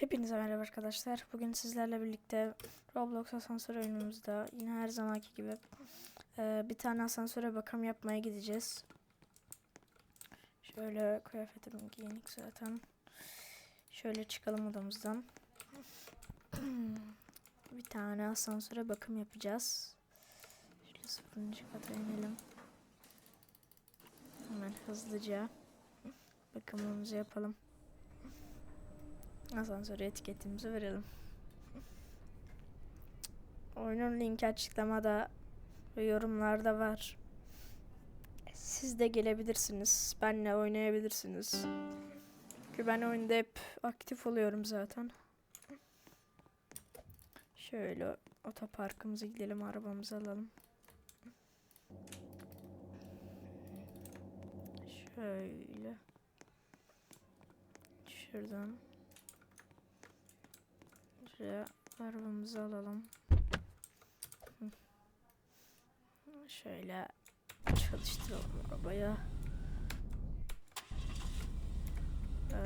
Hepinize merhaba arkadaşlar. Bugün sizlerle birlikte Roblox asansör oyunumuzda yine her zamanki gibi eee, bir tane asansöre bakım yapmaya gideceğiz. Şöyle kıyafetimi giyinik zaten. Şöyle çıkalım odamızdan. bir tane asansöre bakım yapacağız. Şöyle sıfırıncı kata inelim. Hemen hızlıca bakımımızı yapalım. Asansöre etiketimizi verelim. Oyunun linki açıklamada ve yorumlarda var. Siz de gelebilirsiniz. Benle oynayabilirsiniz. Çünkü ben oyunda hep aktif oluyorum zaten. Şöyle otoparkımıza gidelim, arabamızı alalım. Şöyle. Şuradan. Şuraya arabamızı alalım. Şöyle çalıştıralım arabaya. Ee,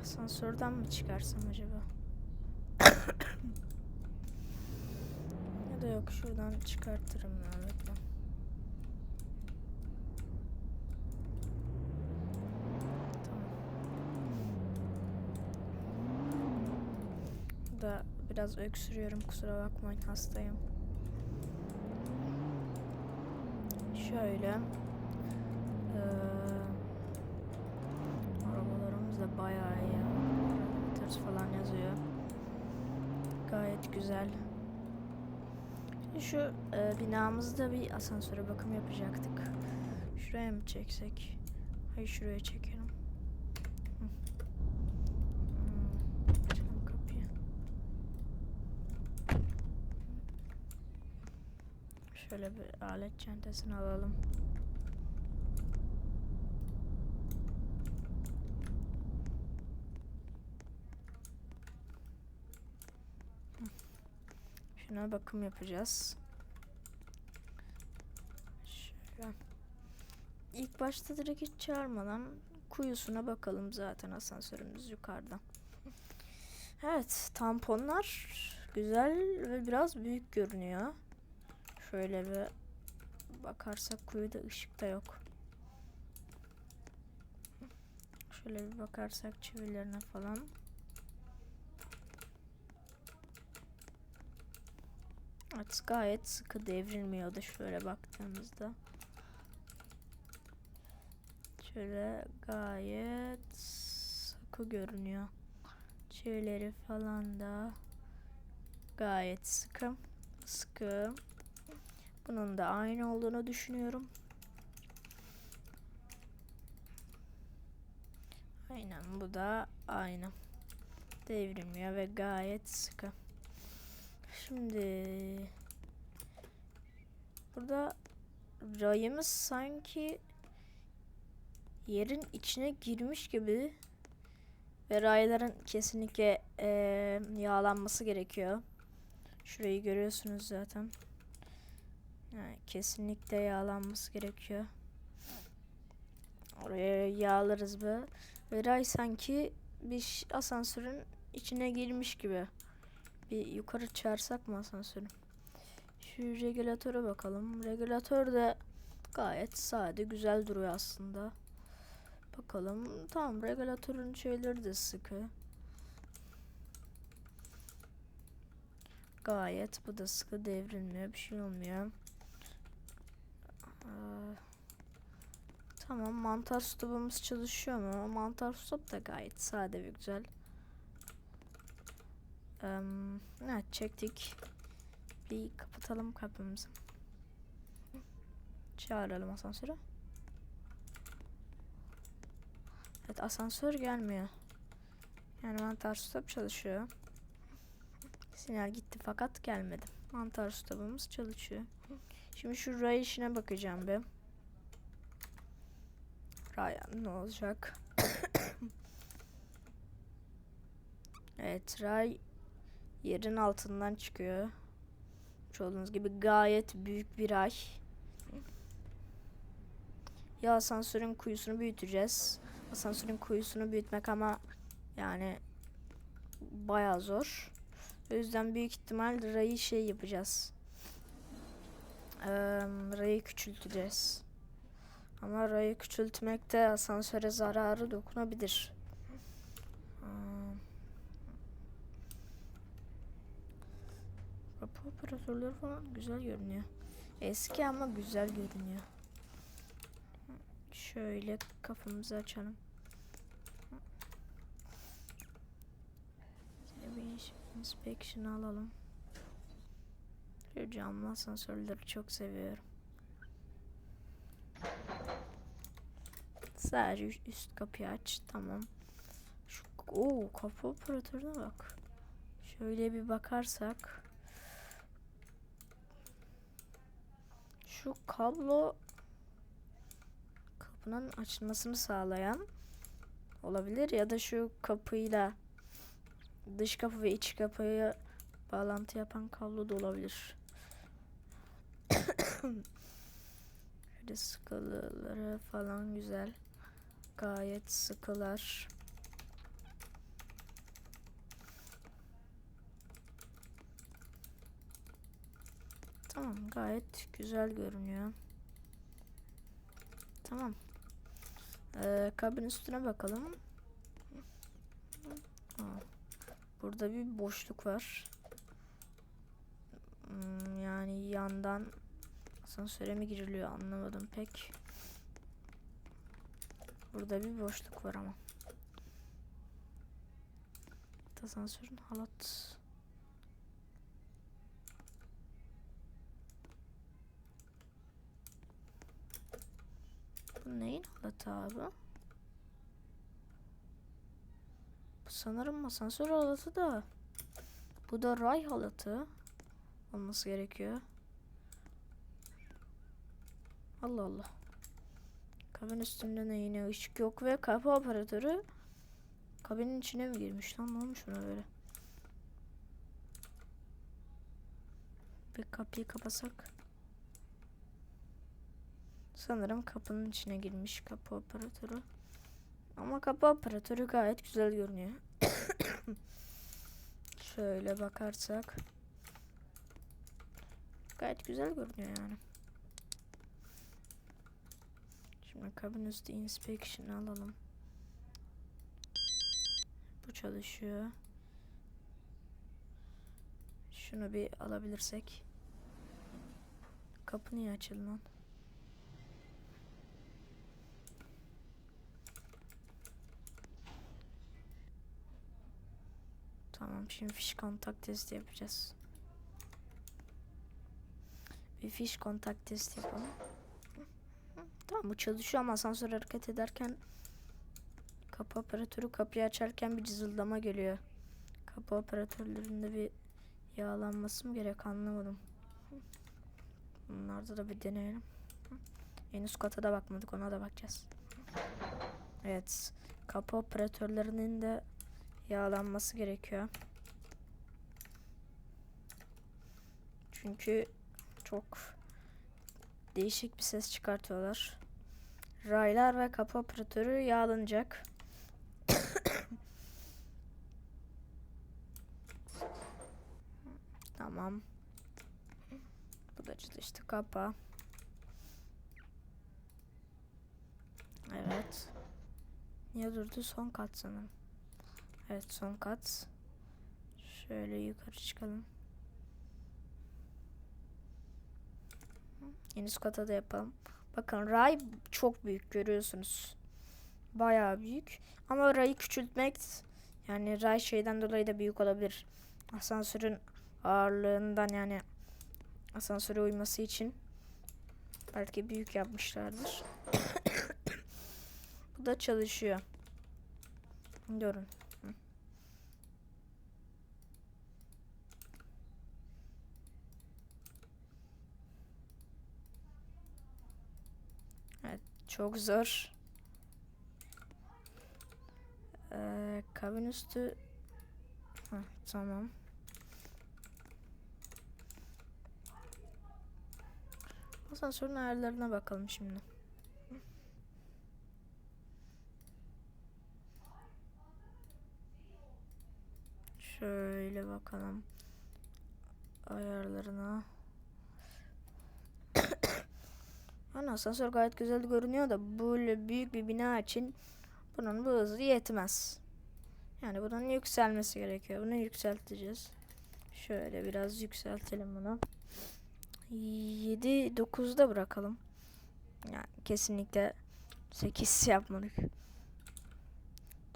asansörden mi çıkarsam acaba? ya da yok şuradan çıkartırım ya bekle. da biraz öksürüyorum kusura bakmayın hastayım. Şöyle eee arabalarımız da bayağı iyi. Ters falan yazıyor. Gayet güzel. Şu eee, binamızda bir asansöre bakım yapacaktık. Şuraya mı çeksek? Hayır şuraya çekelim. Hı. Hmm, Açalım kapıyı. Şöyle bir alet çantasını alalım. Şuna bakım yapacağız. Şöyle. İlk başta direkt hiç çağırmadan kuyusuna bakalım zaten asansörümüz yukarıda. Evet tamponlar güzel ve biraz büyük görünüyor. Şöyle bir bakarsak kuyuda ışık da yok. Şöyle bir bakarsak çivilerine falan. Evet gayet sıkı devrilmiyordu şöyle baktığımızda. Şöyle gayet sıkı görünüyor. Çivileri falan da gayet sıkı. Sıkı. Bunun da aynı olduğunu düşünüyorum. Aynen bu da aynı. Devrilmiyor ve gayet sıkı. Şimdi burada rayımız sanki yerin içine girmiş gibi ve rayların kesinlikle eee, yağlanması gerekiyor. Şurayı görüyorsunuz zaten. Kesinlikle yağlanması gerekiyor. Oraya yağlarız be. Ve ray sanki bir asansörün içine girmiş gibi. Bir yukarı çağırsak mı asansörü? Şu regülatöre bakalım. Regülatör de gayet sade, güzel duruyor aslında. Bakalım. Tamam, regülatörün şeyleri de sıkı. Gayet bu da sıkı devrilmiyor, bir şey olmuyor. Ee, tamam, mantar stopumuz çalışıyor mu? Mantar stop da gayet sade ve güzel. Ee, evet, çektik. Bir kapatalım kapımızı. Çağıralım asansörü. Evet, asansör gelmiyor. Yani mantar stop çalışıyor. Sinyal gitti fakat gelmedi. Mantar stopumuz çalışıyor. Şimdi şu ray işine bakacağım bir. Ray ne olacak? evet ray yerin altından çıkıyor. Gördüğünüz gibi gayet büyük bir ay. ya asansörün kuyusunu büyüteceğiz. Asansörün kuyusunu büyütmek ama yani bayağı zor. O yüzden büyük ihtimal rayı şey yapacağız. Rayı küçülteceğiz. Ama rayı küçültmekte asansöre zararı dokunabilir. Kapı operatörleri falan güzel görünüyor. Eski ama güzel görünüyor. Şöyle kafamızı açalım. Bir inspection alalım. Şu camlı asansörleri çok seviyorum. Sadece üst- kapıyı aç. Tamam. Şu Oo, kapı operatörüne bak. Şöyle bir bakarsak. Şu kablo kapının açılmasını sağlayan olabilir ya da şu kapıyla dış kapı ve iç kapıyı bağlantı yapan kablo da olabilir. Şöyle sıkıları falan güzel. Gayet sıkılar. Tamam gayet güzel görünüyor. Tamam. Ee, kabin üstüne bakalım. Aa, burada bir boşluk var. Hmm, yani yandan asansöre mi giriliyor anlamadım pek. Burada bir boşluk var ama. Asansörün halat. Bu neyin halatı abi? Sanırım asansör halatı da. Bu da ray halatı. Olması gerekiyor. Allah Allah. Kabin üstünde ne yine ışık yok ve kapı operatörü kabinin içine mi girmiş lan ne olmuş buna böyle? Bir kapıyı kapasak. Sanırım kapının içine girmiş kapı operatörü. Ama kapı operatörü gayet güzel görünüyor. Şöyle bakarsak. Gayet güzel görünüyor yani. Şimdi kabin üstü inspection alalım. Bu çalışıyor. Şunu bir alabilirsek. Kapı niye açıldı? Tamam şimdi fiş kontak testi yapacağız. Bir fiş kontak testi yapalım. Tamam bu çalışıyor ama asansör hareket ederken kapı operatörü kapıyı açarken bir cızıldama geliyor. Kapı operatörlerinde bir yağlanması mı gerek anlamadım. Bunlarda da bir deneyelim. En üst kata da bakmadık ona da bakacağız. Evet kapı operatörlerinin de yağlanması gerekiyor. Çünkü çok değişik bir ses çıkartıyorlar. Raylar ve kapı operatörü yağlanacak. tamam. Bu da çalıştı kapa. Evet. Niye durdu? Son kat sanırım. Evet son kat. Şöyle yukarı çıkalım. En üst kata da yapalım. Bakın ray çok büyük görüyorsunuz. Bayağı büyük. Ama rayı küçültmek yani ray şeyden dolayı da büyük olabilir. Asansörün ağırlığından yani asansöre uyması için belki büyük yapmışlardır. Bu da çalışıyor. Görün. Çok zor. Ee, kabin üstü. Heh, tamam. Asansörün ayarlarına bakalım şimdi. Şöyle bakalım ayarlarına. Yani asansör gayet güzel görünüyor da böyle büyük bir bina için bunun bu hızı yetmez. Yani bunun yükselmesi gerekiyor. Bunu yükselteceğiz. Şöyle biraz yükseltelim bunu. 7 9'da bırakalım. Yani kesinlikle 8 yapmadık.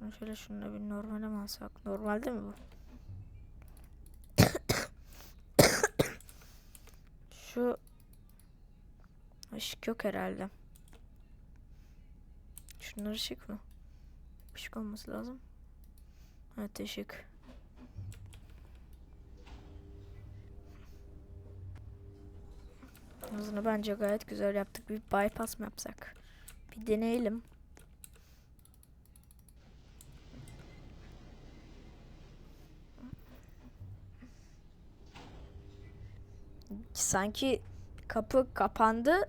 Dur şöyle şunu bir normale mi alsak? Normalde mi bu? Şu ışık yok herhalde. Şunlar ışık mı? Işık olması lazım. Evet ışık. Hızını bence gayet güzel yaptık. Bir bypass mı yapsak? Bir deneyelim. Sanki kapı kapandı.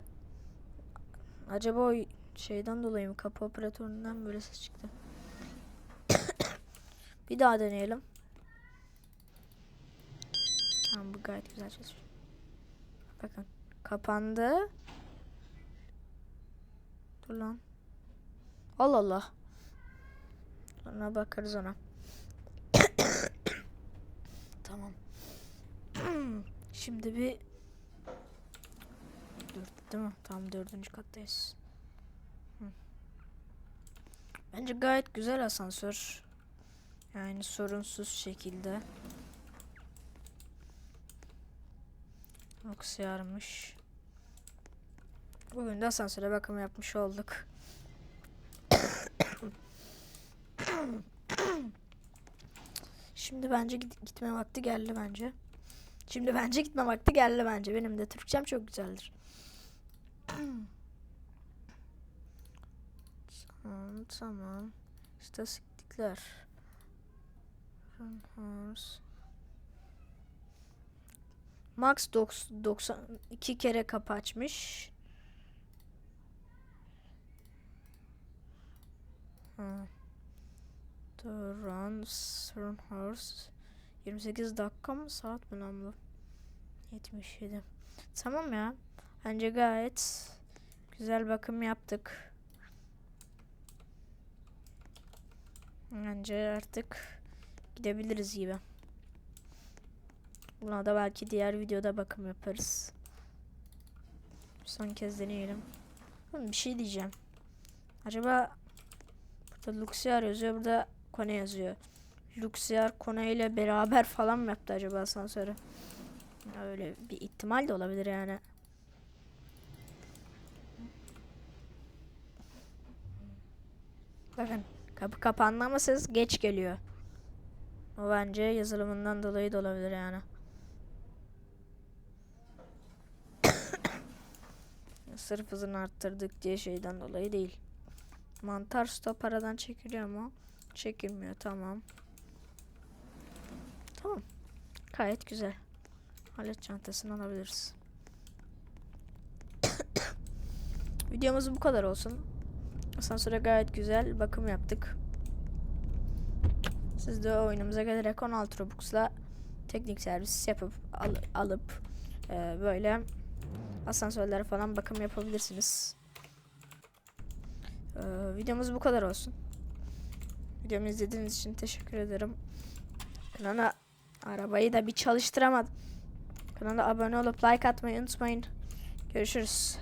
Acaba o şeyden dolayı mı? Kapı operatöründen böyle ses çıktı. bir daha deneyelim. Tamam bu gayet güzel çalışıyor. Bakın kapandı. Dur lan. Allah Allah. Sonra bakarız ona. tamam. Şimdi bir dört değil mi? Tam dördüncü kattayız. Hı. Bence gayet güzel asansör. Yani sorunsuz şekilde. Oksiyarmış. Bugün de asansöre bakım yapmış olduk. Şimdi bence git- gitme vakti geldi bence. Şimdi bence gitme vakti geldi bence. Benim de Türkçem çok güzeldir. Tamam tamam. İstatistikler. Horse. Max 92 kere kapı açmış. Ha. Duran Horse 28 dakika mı saat mi lan bu? 77. Tamam ya. Bence gayet güzel bakım yaptık. Bence artık gidebiliriz gibi. Buna da belki diğer videoda bakım yaparız. Son kez deneyelim. Bir şey diyeceğim. Acaba burada Luxiar yazıyor, burada Kone yazıyor. Luxiar Kone ile beraber falan mı yaptı acaba asansörü? Öyle bir ihtimal de olabilir yani. Bakın kapı kapandı ama ses geç geliyor. O bence yazılımından dolayı da olabilir yani. Sırf hızını arttırdık diye şeyden dolayı değil. Mantar stop aradan çekiliyor mu? Çekilmiyor tamam. Tamam. Gayet güzel. Alet çantasını alabiliriz. Videomuz bu kadar olsun. Asansöre gayet güzel bakım yaptık. Siz de oyunumuza gelerek 16 Robux'la teknik servis yapıp al- alıp e, böyle asansörlere falan bakım yapabilirsiniz. E, videomuz bu kadar olsun. Videomu izlediğiniz için teşekkür ederim. Kanala arabayı da bir çalıştıramadım. Kanala abone olup like atmayı unutmayın. Görüşürüz.